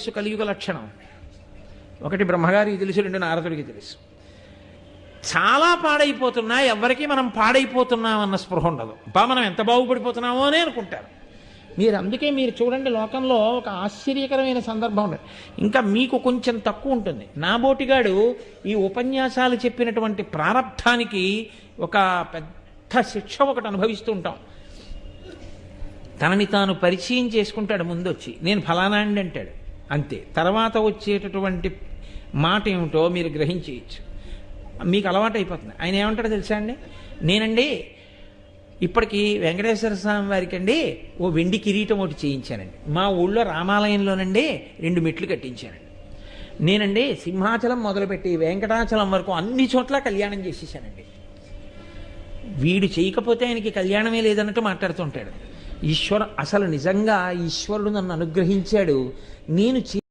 తెలుసు కలియుగ లక్షణం. ఒకటి బ్రహ్మగారికి తెలుసు రెండు నారదుడికి తెలుసు. చాలా పాడైపోతున్నా ఎవరికి మనం పాడైపోతున్నాం అన్న స్పృహ ఉండదు. బా మనం ఎంత బాగుపడిపోతున్నామో అని అనుకుంటారు. మీరు అందుకే మీరు చూడండి లోకంలో ఒక ఆశ్చర్యకరమైన సందర్భం ఉండదు ఇంకా మీకు కొంచెం తక్కువ ఉంటుంది. నా బోటిగాడు ఈ ఉపన్యాసాలు చెప్పినటువంటి ప్రారంభానికి ఒక పెద్ద శిక్ష ఒకటి అనుభవిస్తూ ఉంటాం. తనని తాను పరిచయం చేసుకుంటాడు ముందొచ్చి. నేను ఫలానా అండి అంటాడు. అంతే. తర్వాత వచ్చేటటువంటి మాట ఏమిటో మీరు గ్రహించేయచ్చు. మీకు అలవాటు అయిపోతుంది. ఆయన ఏమంటాడో తెలుసా అండి? నేనండి ఇప్పటికి వెంకటేశ్వర స్వామి వారికి అండి ఓ వెండి కిరీటం ఒకటి చేయించానండి. మా ఊళ్ళో రామాలయంలోనండి రెండు మెట్లు కట్టించానండి. నేనండి సింహాచలం మొదలుపెట్టి వెంకటాచలం వరకు అన్ని చోట్ల కళ్యాణం చేసేసానండి. వీడు చేయకపోతే ఆయనకి కళ్యాణమే లేదన్నట్టు మాట్లాడుతుంటాడు. ఈశ్వర అసలు నిజంగా ఈశ్వరుడు నన్ను అనుగ్రహించాడు. నేను చే-